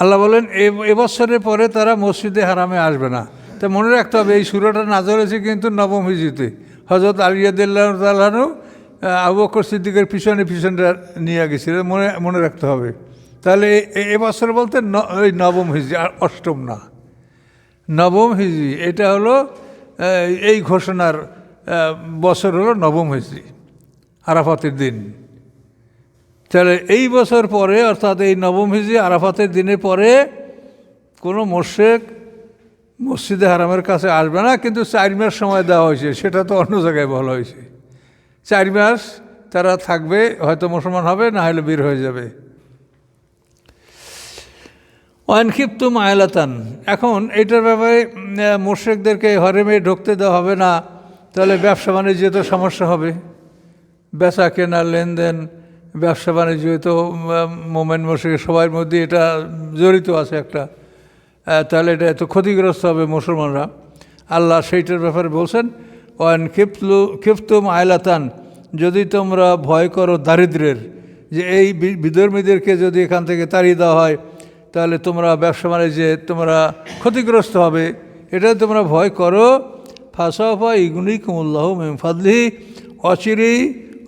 আল্লাহ বলেন এবছরের পরে তারা মসজিদে হারামে আসবে না। তা মনে রাখতে হবে, এই সুরাটা নাজর হয়েছে কিন্তু নবম হিজিতে হজরত তালাহনু আবু বকর সিদ্দিকের পিছনে পিছনে নিয়ে গেছিল, মনে মনে রাখতে হবে। তাহলে এবছর বলতে ওই নবম হিজি আর অষ্টম না। নবম হিজি এটা হলো এই ঘোষণার বছর হলো নবম হিজরি, আরাফাতের দিন। তাহলে এই বছর পরে, অর্থাৎ এই নবম হিজরি আরাফাতের দিনে পরে, কোনো মোর্শেক মসজিদে হারামের কাছে আসবে না, কিন্তু চার মাস সময় দেওয়া হয়েছে। সেটা তো অন্য জায়গায় বলা হয়েছে। চার মাস তারা থাকবে, হয়তো মুসলমান হবে, না হলে বের হয়ে যাবে। অনক্ষিপ্ত মায়ালাতান এখন এটার ব্যাপারে মোর্শেকদেরকে হরেমে ঢুকতে দেওয়া হবে না, তাহলে ব্যবসা বাণিজ্যে তো সমস্যা হবে। বেচা কেনা লেনদেন ব্যবসা বাণিজ্য তো মোমেন্ট মোর্শেক সবার মধ্যে এটা জড়িত আছে একটা। তাহলে এটা এত ক্ষতিগ্রস্ত হবে মুসলমানরা। আল্লাহ সেইটার ব্যাপারে বলছেন, ওয়ান ক্ষিপ্তু ক্ষিপ্তুম আয়লাতান যদি তোমরা ভয় করো দারিদ্রের, যে এই বিধর্মীদেরকে যদি এখান থেকে তাড়িয়ে দেওয়া হয়, তাহলে তোমরা ব্যবসা বাণিজ্যে তোমরা ক্ষতিগ্রস্ত হবে। এটা তোমরা ভয় করো, ফাঁসাফা ইগুনি কুমুল্লাহ মেমফাদলি অচিরেই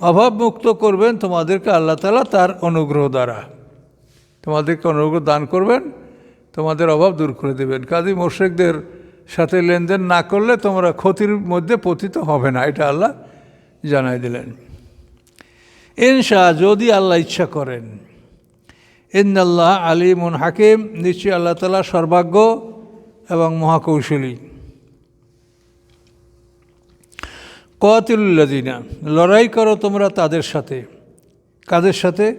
অভাবমুক্ত করবেন, তোমাদেরকে আল্লাহ তালা তার অনুগ্রহ দ্বারা। তোমাদেরকে অনুগ্রহ দান করবেন, তোমাদের অভাব দূর করে দেবেন। কাজী মোর্শেকদের সাথে লেনদেন না করলে তোমরা ক্ষতির মধ্যে পতিত হবে না, এটা আল্লাহ জানাই দিলেন। ইনশা যদি আল্লাহ ইচ্ছা করেন। ইন্দাল্লাহ আলিমুন হাকিম, নিশ্চয়ই আল্লাহ তালা সর্বাজ্ঞ এবং মহাকৌশলী। কতিল্লাদিনা লড়াই করো তোমরা তাদের সাথে। কাদের সাথে?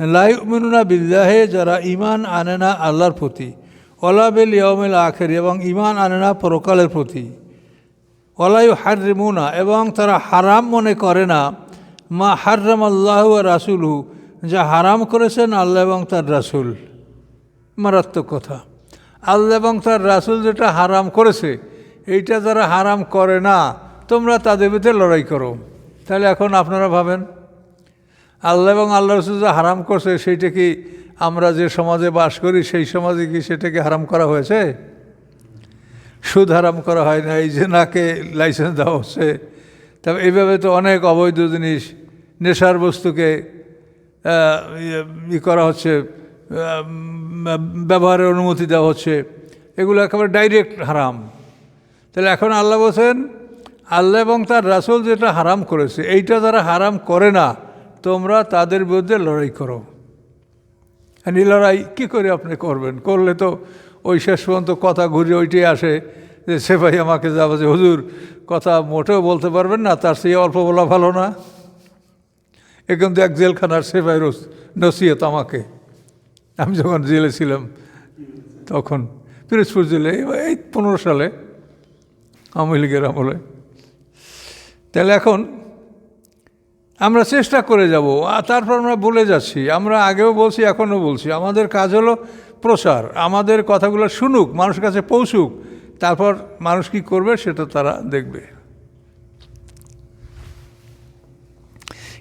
লাই মিনুনা বিল্লাহে, যারা ইমান আনে না আল্লাহর প্রতি। ওলাবেল ইয়মেল আখের, এবং ইমান আনে না পরকালের প্রতি। ওলাই হারিমুনা এবং তারা হারাম মনে করে না। মা হাররাম আল্লাহ রাসুলহু, যা হারাম করেছেন আল্লাহ এবং তার রাসুল। মারাত্মক কথা। আল্লাহ এবং তার রাসুল যেটা হারাম করেছে, এইটা যারা হারাম করে না তোমরা তাদের ভিতরে লড়াই করো। তাহলে এখন আপনারা ভাবেন, আল্লাহ এবং আল্লাহ রসুল যা হারাম করছে, সেইটা কি আমরা যে সমাজে বাস করি, সেই সমাজে কি সেটাকে হারাম করা হয়েছে? সুদ হারাম করা হয় না, এই যে নাকে লাইসেন্স দেওয়া হচ্ছে। তবে এইভাবে তো অনেক অবৈধ জিনিস, নেশার বস্তুকে ই করা হচ্ছে ব্যবহারের অনুমতি দেওয়া হচ্ছে, এগুলো একেবারে ডাইরেক্ট হারাম। তাহলে এখন আল্লাহ বলছেন আল্লাহ এবং তার রাসুল যেটা হারাম করেছে, এইটা যারা হারাম করে না, তোমরা তাদের বিরুদ্ধে লড়াই করো। এই লড়াই কী করে আপনি করবেন? করলে তো ওই শেষ পর্যন্ত কথা ঘুরে ওইটাই আসে যে, সে ভাই আমাকে যাবে যে হুজুর, কথা মোটেও বলতে পারবেন না, তার সেই অল্প বলা ভালো না। এ কিন্তু এক জেলখানার সেবাই রোজ নসিহত আমাকে। আমি যখন জেলে ছিলাম, তখন পিরোজপুর জেলে, এই- পনেরো সালে আওয়ামী লীগের আমলে তাহলে এখন আমরা চেষ্টা করে যাব আর তারপর আমরা বলে যাচ্ছি, আমরা আগেও বলছি, এখনও বলছি, আমাদের কাজ হলো প্রচার, আমাদের কথাগুলো শুনুক, মানুষের কাছে পৌঁছুক, তারপর মানুষ কি করবে সেটা তারা দেখবে।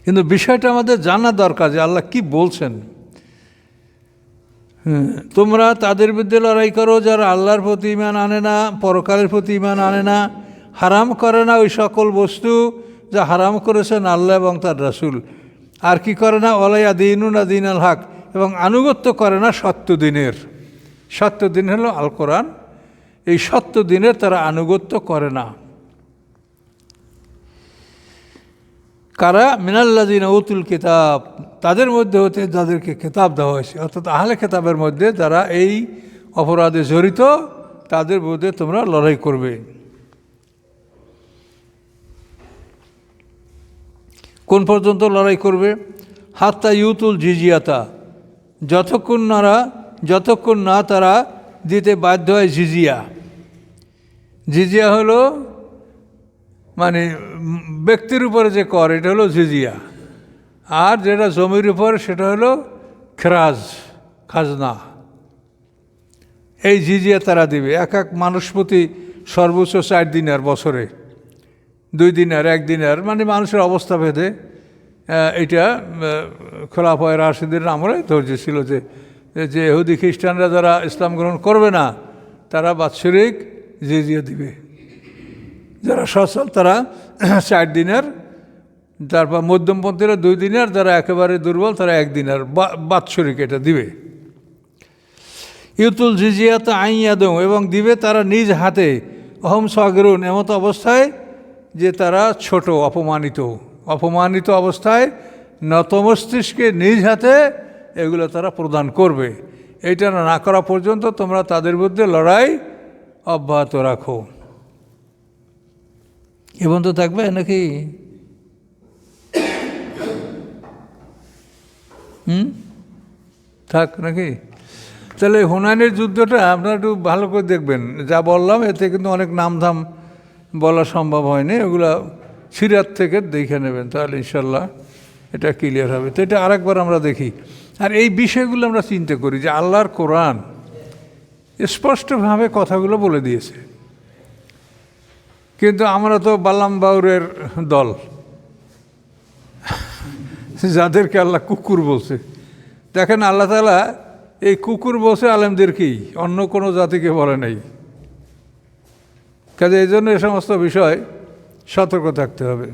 কিন্তু বিষয়টা আমাদের জানা দরকার যে আল্লাহ কি বলছেন। তোমরা তাদের বিরুদ্ধে লড়াই করো, যারা আল্লাহর প্রতি ইমান আনে না, পরকালের প্রতি ইমান আনে না হারাম করে না ওই সকল বস্তু যা হারাম করেছেন আল্লাহ এবং তার রাসূল। আর কি করে না? অলাইয়া দিনুনা দিন আল হক, এবং আনুগত্য করে না সত্য দিনের। সত্য দিন হলো আল কোরআন এই সত্য দিনের তারা আনুগত্য করে না। কারা? মিনাল্লাদিন উতুল কিতাব। তাদের মধ্যে হতে যাদেরকে খেতাব দেওয়া হয়েছে, অর্থাৎ আহলে খেতাবের মধ্যে যারা এই অপরাধে জড়িত, তাদের মধ্যে তোমরা লড়াই করবে। কোন পর্যন্ত লড়াই করবে? হাত্তা ইউতুল জিজিয়াতা। যতক্ষণ নারা, যতক্ষণ না তারা দিতে বাধ্য হয় জিজিয়া। জিজিয়া হলো মানে ব্যক্তির উপরে যে কর, এটা হলো জিজিয়া। আর যেটা জমির উপর, সেটা হলো খেরাজ, খাজনা। এই জিজিয়া তারা দিবে। এক এক মানুষ প্রতি সর্বোচ্চ চার দিন আর বছরে। দুই দিনের এক দিনের মানে মানুষের অবস্থা ভেদে এটা খোলাফয় রাশিদের আমলে ধৈর্য ছিল যে যে এহুদি খ্রিস্টানরা যারা ইসলাম গ্রহণ করবে না, তারা বাৎসরিক জিজিয়া দিবে। যারা সচল তারা চার দিনের তারপর মধ্যমপন্থীরা দুই দিনের যারা একেবারে দুর্বল, তারা এক দিনের বা- বাৎসরিক এটা দিবে। ইউতুল জিজিয়াত আইয়াদম এবং দিবে তারা নিজ হাতে অহম সাগরুন এমত অবস্থায় যে তারা ছোট, অপমানিত। অপমানিত অবস্থায় নতমস্তিষ্কে নিজ হাতে এগুলো তারা প্রদান করবে। এইটা না করা পর্যন্ত তোমরা তাদের মধ্যে লড়াই অব্যাহত রাখো। এবং তো থাকবে নাকি? হুম? থাক নাকি? তাহলে হুনাইনের যুদ্ধটা আপনারা একটু ভালো করে দেখবেন। যা বললাম, এতে কিন্তু অনেক নামধাম বলা সম্ভব হয়নি, ওগুলা সিরাত থেকে দেখে নেবেন, তাহলে ইনশাল্লাহ এটা ক্লিয়ার হবে। তো এটা আরেকবার আমরা দেখি। আর এই বিষয়গুলো আমরা চিন্তা করি যে আল্লাহর কোরআন স্পষ্টভাবে কথাগুলো বলে দিয়েছে। কিন্তু আমরা তো বাল্লাম বাউরের দল, যাদেরকে আল্লাহ কুকুর বলছে। দেখেন আল্লাহ তালা এই কুকুর বসে আলেমদেরকেই অন্য কোনো জাতিকে বলে নাই। কাজে এই জন্য এ সমস্ত বিষয় সতর্ক থাকতে হবে।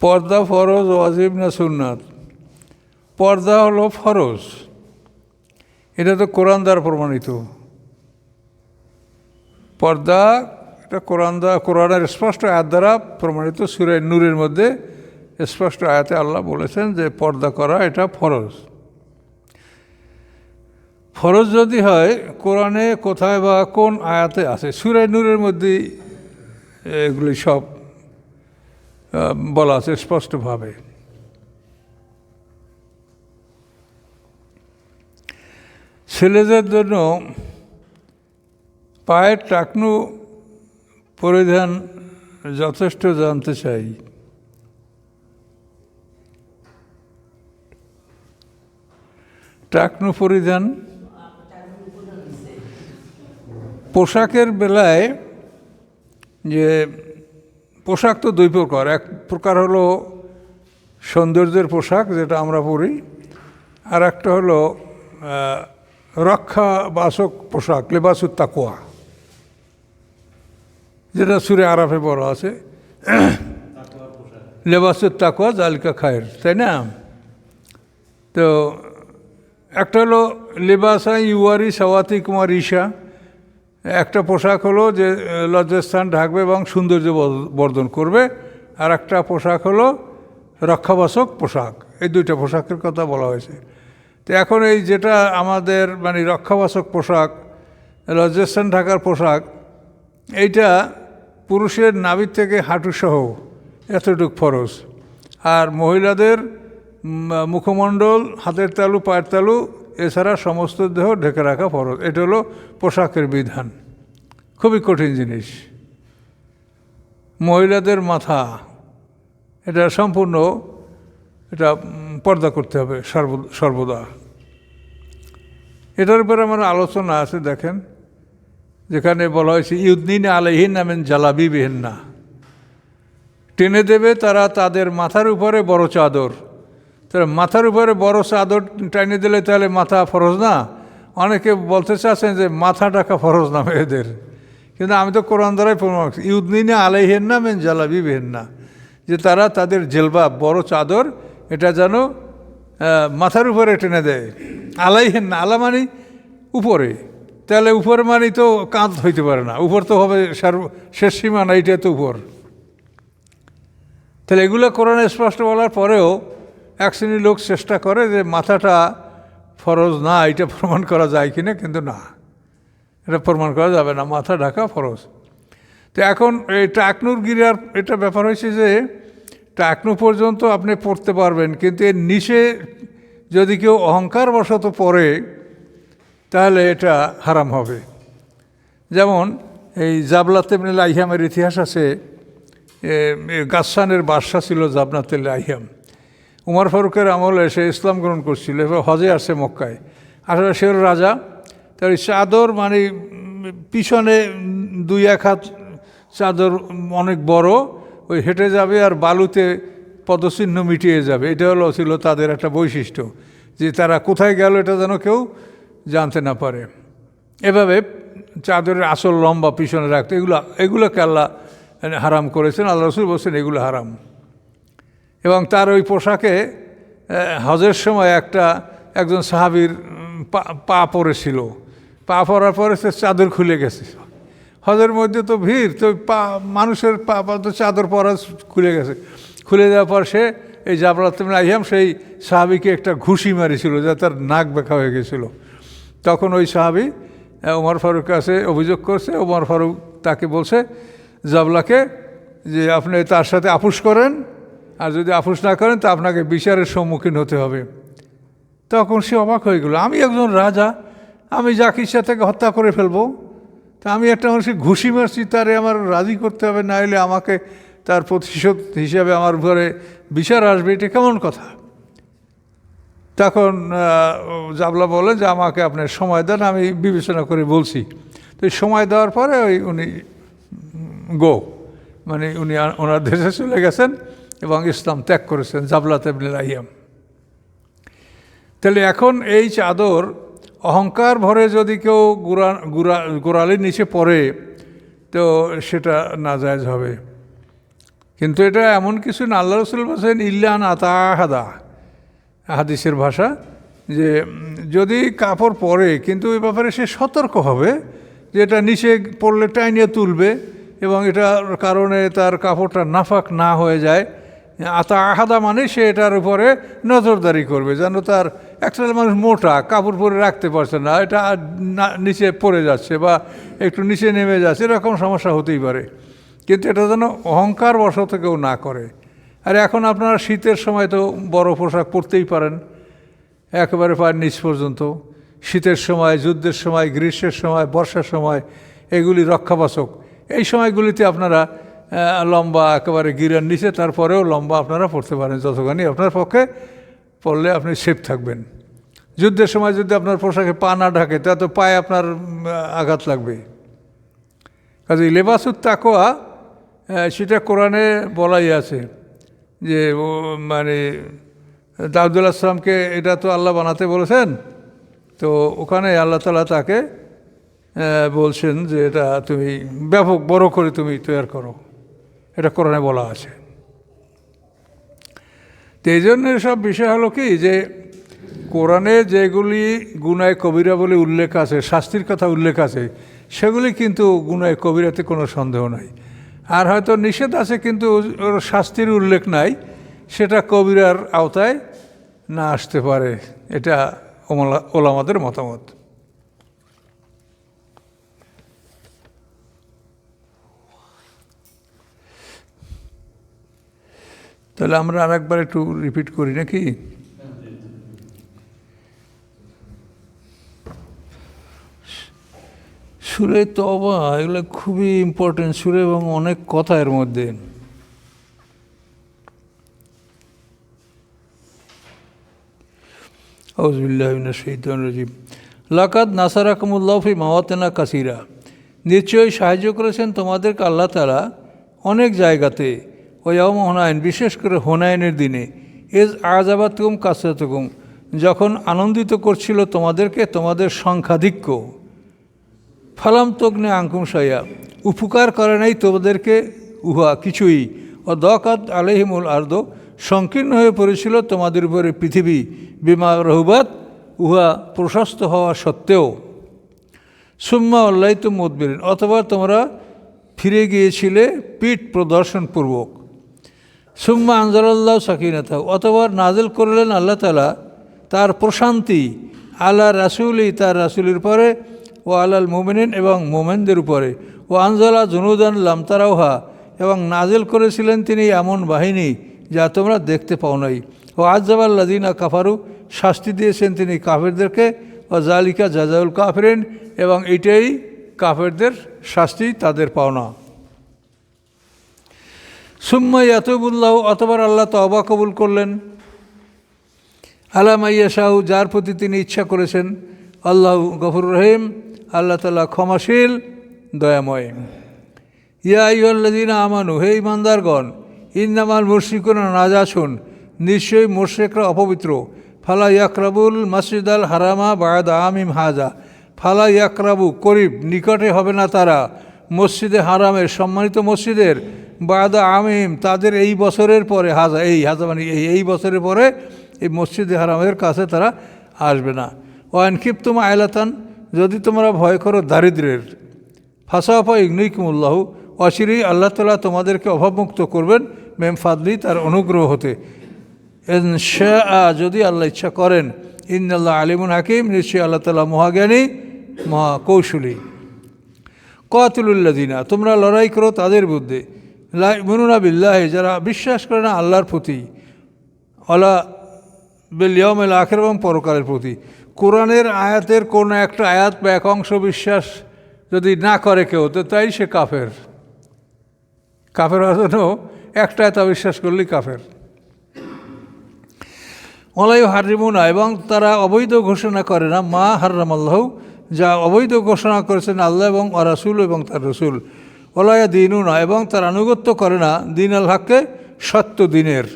পর্দা ফরজ, ওয়াজিব না সুন্নাত? পর্দা হলো ফরজ। এটা তো কোরআন দ্বারা প্রমাণিত। পর্দা এটা কোরআন দ্বারা, কোরআনের স্পষ্ট আয়াত দ্বারা প্রমাণিত। সুরে নূরের মধ্যে স্পষ্ট আয়াতে আল্লাহ বলেছেন যে পর্দা করা এটা ফরজ। ফরজ যদি হয়, কোরআনে কোথায় বা কোন আয়াতে আছে? সুরাই নূরের মধ্যে এগুলি সব বলা আছে স্পষ্টভাবে। ছেলেদের জন্য পায়ের টাকনু পরিধান যথেষ্ট জানতে চাই। টাকনু পরিধান পোশাকের বেলায় যে পোশাক তো দুই প্রকার। এক প্রকার হলো সৌন্দর্যের পোশাক, যেটা আমরা পরি, আর একটা হলো রক্ষা বাসক পোশাক লেবাসুর তাকুয়া যেটা সুরে আরাফে বড় আছে। লেবাসুর তাকুয়া জালিকা খায়ের, তাই না? তো একটা হলো লেবাসা ইউয়ারি সওয়াতি কুমার ঈশা একটা পোশাক হলো যে লজ্জাস্থান ঢাকবে এবং সৌন্দর্য বর্ধন করবে, আর একটা পোশাক হলো রক্ষাবাসক পোশাক। এই দুইটা পোশাকের কথা বলা হয়েছে। তো এখন এই যেটা আমাদের মানে রক্ষাবাসক পোশাক, লজ্জাস্থান ঢাকার পোশাক, এইটা পুরুষের নাভির থেকে হাঁটুসহ এতটুক ফরজ। আর মহিলাদের মুখমণ্ডল, হাতের তালু, পায়ের তালু এছাড়া সমস্ত দেহ ঢেকে রাখা ফরজ। এটা হলো পোশাকের বিধান। খুবই কঠিন জিনিস। মহিলাদের মাথা, এটা সম্পূর্ণ এটা পর্দা করতে হবে সর্ব- সর্বদা। এটার উপরে আমার আলোচনা আছে, দেখেন। যেখানে বলা হয়েছে ইউদ্দিন আলহীন নামেন জালাবি না। টেনে দেবে তারা তাদের মাথার উপরে বড় চাদর। তারা মাথার উপরে বড় চাদর টাইনে দিলে তাহলে মাথা ফরজ না? অনেকে বলতে চাচ্ছেন যে মাথা টাকা ফরজ না মেয়েদের। কিন্তু আমি তো কোরআন দ্বারাই প্রমাণ ইউদ্দিনে আলাইহেন না মেন জালাবি না। যে তারা তাদের জেলবাব বড় চাদর এটা যেন মাথার উপরে টেনে দেয়। আলাইহেন না, আলা মানে উপরে। তাহলে উপর মানে তো কাঁধ হইতে পারে না। উপর তো হবে সার্ব- শেষ সীমানা এইটা তো উপর। তাহলে এগুলো কোরআনে স্পষ্ট বলার পরেও এক শ্রেণির লোক চেষ্টা করে যে মাথাটা ফরজ না এটা প্রমাণ করা যায় কি না কিন্তু না। এটা প্রমাণ করা যাবে না মাথা ঢাকা ফরজ। তো এখন এই টাকনুর গিরার এটা ব্যাপার হয়েছে যে টাকনু পর্যন্ত আপনি পড়তে পারবেন কিন্তু এর নিচে যদি কেউ অহংকার বশত পড়ে তাহলে এটা হারাম হবে। যেমন এই জাবলাতে লাইহামের ইতিহাস আছে এ, বাদশা ছিল জাবনাতে লাইহাম। উমর ফারুকের আমলে সে ইসলাম গ্রহণ করছিল, এবার হজে আসে মক্কায়। আসলে সে রাজা, তার চাদর মানে পিছনে দুই এক হাত চাদর অনেক বড়, ওই হেঁটে যাবে আর বালুতে পদচিহ্ন মিটিয়ে যাবে। এটা হলো ছিল তাদের একটা বৈশিষ্ট্য, যে তারা কোথায় গেল এটা যেন কেউ জানতে না পারে। এভাবে চাদরের আসল লম্বা পিছনে রাখতে, এগুলো এগুলোকে আল্লাহ হারাম করেছেন, আল্লাহ রসুল বলছেন এগুলো হারাম। এবং তার ওই পোশাকে হজের সময় একটা, একজন সাহাবির পা- পড়েছিল পা পড়ার পরে সে চাদর খুলে গেছে। হজের মধ্যে তো ভিড়, তো পা, মানুষের পা পা তো চাদর পরা খুলে গেছে। খুলে দেওয়ার পর সে এই জাবরাতমিন আহিয়াম সেই সাহাবিকে একটা ঘুষি মারিছিল যা তার নাক বেঁকা হয়ে গেছিল। তখন ওই সাহাবি ওমর ফারুক কাছে অভিযোগ করছে ওমর ফারুক তাকে বলছে, জাবলাকে যে আপনি তার সাথে আপুস করেন আর যদি আপুস না করেন, তা আপনাকে বিচারের সম্মুখীন হতে হবে। তখন সে অবাক হয়ে গেল, আমি একজন রাজা, আমি যাকে ইচ্ছা থেকে হত্যা করে ফেলব। তা আমি একটা মানুষকে ঘুষি মারছি, তারে আমার রাজি করতে হবে, না হলে আমাকে তার প্রতিশোধ হিসাবে আমার ঘরে বিচার আসবে, এটা কেমন কথা? তখন জাবলা বলে যে, আমাকে আপনি সময় দেন, আমি বিবেচনা করে বলছি। তো সময় দেওয়ার পরে ওই উনি গো মানে উনি ওনার দেশে চলে গেছেন। এবং ইসলাম ত্যাগ করেছেন জাবলা তেবনিল আইয়াম তাহলে এখন এই চাদর অহংকার ভরে যদি কেউ গুড়া গুড়া, গোড়ালির নিচে পড়ে, তো সেটা নাজায়জ হবে। কিন্তু এটা এমন কিছু না, আল্লাহ রসুল বলছেন ইল্লান আতাহাদা। হাদিসের ভাষা, যে যদি কাপড় পরে, কিন্তু এই ব্যাপারে সে সতর্ক হবে, যে এটা নিচে পড়লে টাইনিয়ে তুলবে এবং এটার কারণে তার কাপড়টা নাফাক না হয়ে যায়। আতা আহাদা মানে সে এটার উপরে নজরদারি করবে, যেন তার একটা মানুষ মোটা, কাপড় পরে রাখতে পারছে না, এটা নিচে পড়ে যাচ্ছে বা একটু নিচে নেমে যাচ্ছে, এরকম সমস্যা হতেই পারে। কিন্তু এটা যেন অহংকার বশত কেউ না করে। আর এখন আপনারা শীতের সময় তো বড় পোশাক পরতেই পারেন, একেবারে পায়ের নিচ পর্যন্ত। শীতের সময়, যুদ্ধের সময়, গ্রীষ্মের সময়, বর্ষার সময়, এগুলি রক্ষাবাচক। এই সময়গুলিতে আপনারা লম্বা একেবারে গিরার নিচে, তারপরেও লম্বা আপনারা পড়তে পারেন যতখানি আপনার পক্ষে পড়লে আপনি সেফ থাকবেন। যুদ্ধের সময় যদি আপনার পোশাকে পা না ঢাকে, তা তো পায়ে আপনার আঘাত লাগবে কাজে লেবাসুত তাকোয়া সেটা কোরআনে বলাই আছে যে মানে দাউদুল আসলামকে এটা তো আল্লাহ বানাতে বলেছেন, তো ওখানে আল্লাহ তালা তাকে বলছেন যে এটা তুমি ব্যাপক বড় করে তুমি তৈরি করো। এটা কোরআনে বলা আছে। তো এই জন্য সব বিষয় হলো কি যে, কোরআনে যেগুলি গুনায় কবিরা বলে উল্লেখ আছে, শাস্তির কথা উল্লেখ আছে, সেগুলি কিন্তু গুনায় কবিরাতে কোনো সন্দেহ নাই। আর হয়তো নিষেধ আছে কিন্তু ওর শাস্তির উল্লেখ নাই, সেটা কবিরার আওতায় না আসতে পারে, এটা ওলামাদের মতামত। তাহলে আমরা আরেকবার একটু রিপিট করি নাকি? সুরে তবা এগুলো খুবই ইম্পর্টেন্ট সুরে এবং অনেক কথা এর মধ্যে। লাকাত নাসারাকমুল্লাহ ফি মাওয়াতেনা কাসিরা। নিশ্চয়ই সাহায্য করেছেন তোমাদেরকে আল্লাহ তালা অনেক জায়গাতে। ওয়াম হোনায়ন বিশেষ করে হোনায়নের দিনে। এজ আজাবাতুম কাসাতুকুম যখন আনন্দিত করছিল তোমাদেরকে, তোমাদের সংখ্যাধিক্য। ফালাম তগ্নে আঙ্কুম সাইয়া উপকার করে নাই তোমাদেরকে উহা কিছুই। ও দকাত আলহিমুল আর্দ, সংকীর্ণ হয়ে পড়েছিল তোমাদের উপরে পৃথিবী। বিমা রহুবাত, উহা প্রশস্ত হওয়া সত্ত্বেও। সুম্মা অল্লাই তো মতবিরিন অথবা তোমরা ফিরে গিয়েছিলে পিঠ প্রদর্শনপূর্বক। সুম্মা আনজালাল্লাহ সাকিনাথা অথবা নাজেল করলেন আল্লাহ তালা তার প্রশান্তি আল্লাহ রাসুলই তার রাসুলের পরে, ও আলাল মোমেনিন এবং মোমেনদের উপরে। ও আনজালা জুনুদান লামতারাউহা, এবং নাজেল করেছিলেন তিনি এমন বাহিনী যা তোমরা দেখতে পাও নাই। ও আজাবাল্লাদিনা কাফারু, শাস্তি দিয়েছেন তিনি কাফেরদেরকে। ও জালিকা জাজাউল কাফেরেন, এবং এটাই কাফেরদের শাস্তি তাদের পাওনা। সুম্মা ইয়াতুবুল্লাহ, অতবার আল্লাহ তবা কবুল করলেন। আলামাইয়া শাহু যার প্রতি তিনি ইচ্ছা করেছেন। আল্লাহ গফুর রহিম, আল্লাহ তালা ক্ষমাশীল, দয়াময়। ইয়া ইয়ল্লাদিন আমানু, হে ইমানদারগণ ইন্নামাল মুর্শিকুন নাজাসুন, নিশ্চয়ই মোর্শেকরা অপবিত্র। ফালা ইয়াকরাবুল মসজিদ আল হারামা বায়াদ আমিম হাজা, ফালা ইয়াকরাবু, করিব, নিকটে হবে না তারা। মসজিদে হারামের সম্মানিত মসজিদের বায়াদা আমিম তাদের এই বছরের পরে, হাজা, এই হাজা মানে এই এই বছরের পরে এই মসজিদে হারামের কাছে তারা আসবে না। ওয়ানকিপ তোমা আয়লাতান যদি তোমরা ভয় করো দারিদ্রের। ফাঁসাফা ইগনুইকুমুল্লাহ অচিরেই আল্লাহ তালা তোমাদেরকে অভাবমুক্ত করবেন মেম ফাদলি, তার অনুগ্রহ হতে। যদি আল্লাহ ইচ্ছা করেন, ইন্নাল্লাহ আলিমুন হাকিম, নিশ্চয়ই আল্লাহ তালা মহাজ্ঞানী মহা কৌশলী কতুল্লাদিনা তোমরা লড়াই করো তাদের বুদ্ধে মনুনা বিল্লাহে, যারা বিশ্বাস করে না আল্লাহর প্রতি অলা বেলিয়মেল আখের এবং পরকালের প্রতি। কোরআনের আয়াতের কোনো একটা আয়াত বা এক অংশ বিশ্বাস যদি না করে কেউ, তো তাই সে কাফের। কাফের জন্য একটা আয়াত বিশ্বাস করলেই কাফের। অলাই হারিমুনা এবং তারা অবৈধ ঘোষণা করে না, মা হার্রাম আল্লাহ যা অবৈধ ঘোষণা করেছেন আল্লাহ এবং রাসুল এবং তার রসুল। ওলায়া দিনু না, এবং তার আনুগত্য করে না দিন আল হাক্কে সত্য দিনের।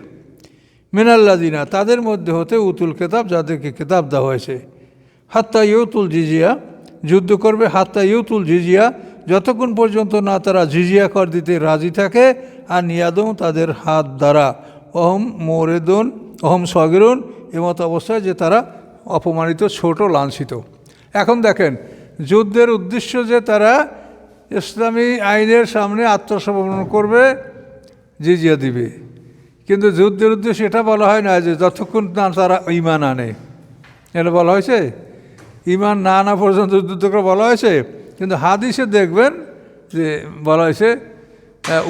মিনাল্লা দিনা তাদের মধ্যে হতে উতুল কেতাব যাদেরকে কেতাব দেওয়া হয়েছে। হাত্তা ইউতুল জিজিয়া, যুদ্ধ করবে হাত্তা ইউতুল জিজিয়া, যতক্ষণ পর্যন্ত না তারা জিজিয়া কর দিতে রাজি থাকে, আর নিয়াদম তাদের হাত দ্বারা। অহম মোরেদন অহম সগিরুন এমত অবস্থায় যে তারা অপমানিত, ছোট, লাঞ্ছিত। এখন দেখেন, যুদ্ধের উদ্দেশ্য যে তারা ইসলামী আইনের সামনে আত্মসমর্পণ করবে, জিজিয়া দিবে। কিন্তু যুদ্ধের উদ্দেশ্যে এটা বলা হয় না যে যতক্ষণ না তারা ইমান আনে। এটা বলা হয়েছে ইমান না আনা পর্যন্ত যুদ্ধ করে বলা হয়েছে, কিন্তু হাদিসে দেখবেন যে বলা হয়েছে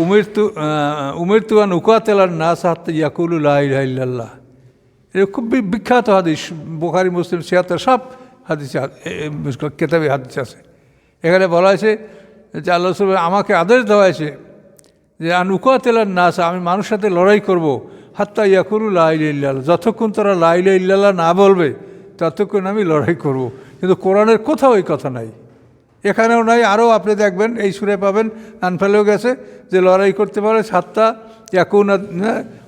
উমির তু উমির তুয়ান উকাতেলার না সাহাত ইয়াকুল ইল্লাল্লাহ। এটা খুব বিখ্যাত হাদিস, বোখারি, মুসলিম সিয়াত্তর সব হাদিসে কেতাবে হাদিস আছে। এখানে বলা হয়েছে যে আল্লাহ আমাকে আদেশ দেওয়া হয়েছে যে আনুকা তেলার নাস আমি মানুষের সাথে লড়াই করব। হাত্তা ইয়াকুরু লাইল ইল্লাল্লাহ। যতক্ষণ তারা লাইল ইল্লাল্লাহ না বলবে, ততক্ষণ আমি লড়াই করব। কিন্তু কোরআনের কোথাও ওই কথা নাই। এখানেও নাই। আরও আপনি দেখবেন, এই সুরে পাবেন, আনফেলেও গেছে, যে লড়াই করতে পারে, হাত্তা ইয়াকুনা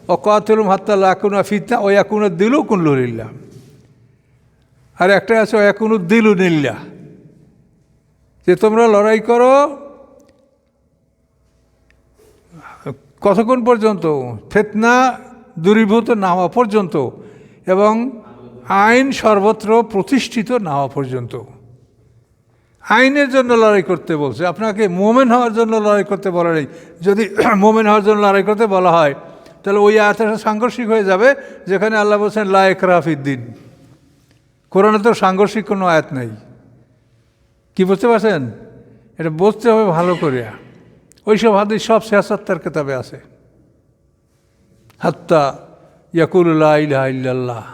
অকাতুলুম হাত্তা লাকুনা ফিতনা ও ইয়াকুনা দিলু কুল্লুলিল্লা আর একটা আছে ও ইয়াকুনু দিলু নিল্লা যে তোমরা লড়াই করো কতক্ষণ পর্যন্ত? ফেতনা দূরীভূত না হওয়া পর্যন্ত এবং আইন সর্বত্র প্রতিষ্ঠিত না হওয়া পর্যন্ত। আইনের জন্য লড়াই করতে বলছে। আপনাকে মোমেন হওয়ার জন্য লড়াই করতে বলা নেই। যদি মোমেন হওয়ার জন্য লড়াই করতে বলা হয়, তাহলে ওই আয়াতের সাংঘর্ষিক হয়ে যাবে, যেখানে আল্লাহ বলছেন লায়ক রাফিদ্দিন কোরআনে তো সাংঘর্ষিক কোনো আয়াত নেই। কি বুঝতে পারছেন? এটা বুঝতে হবে ভালো করিয়া। ওইসব হাদিস সব সিয়াসত্তার কেতাবে আছে। হাত্তা ইয়াকুল্লাহ ইল্লাল্লাহ।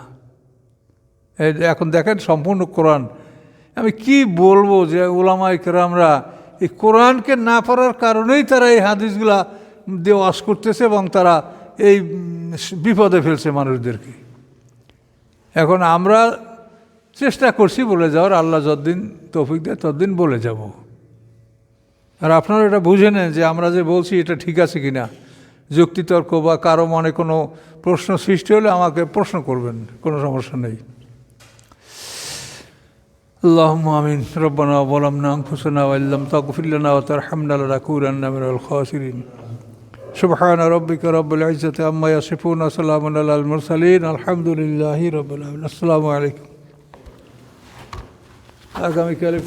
এখন দেখেন সম্পূর্ণ কোরআন। আমি কি বলব যে ওলামাই কেরামরা এই কোরআনকে না পড়ার কারণেই তারা এই হাদিসগুলা দিয়ে ওয়াশ করতেছে এবং তারা এই বিপদে ফেলছে মানুষদেরকে। এখন আমরা চেষ্টা করছি বলে যাওয়ার আল্লাহ যতদিন তৌফিক দেয় ততদিন বলে যাব আর আপনারা এটা বুঝে নেন যে আমরা যে বলছি এটা ঠিক আছে কি না যুক্তিতর্ক বা কারো মনে কোনো প্রশ্ন সৃষ্টি হলে আমাকে প্রশ্ন করবেন কোনো সমস্যা নেই اللهم آمين ربنا ظلمنا أنفسنا وإن لم تغفر لنا وترحمنا لنكونن من الخاسرين سبحان ربك رب العزة عما يصفون وسلام على المرسلين الحمد لله رب العالمين السلام عليكم هذا مكلف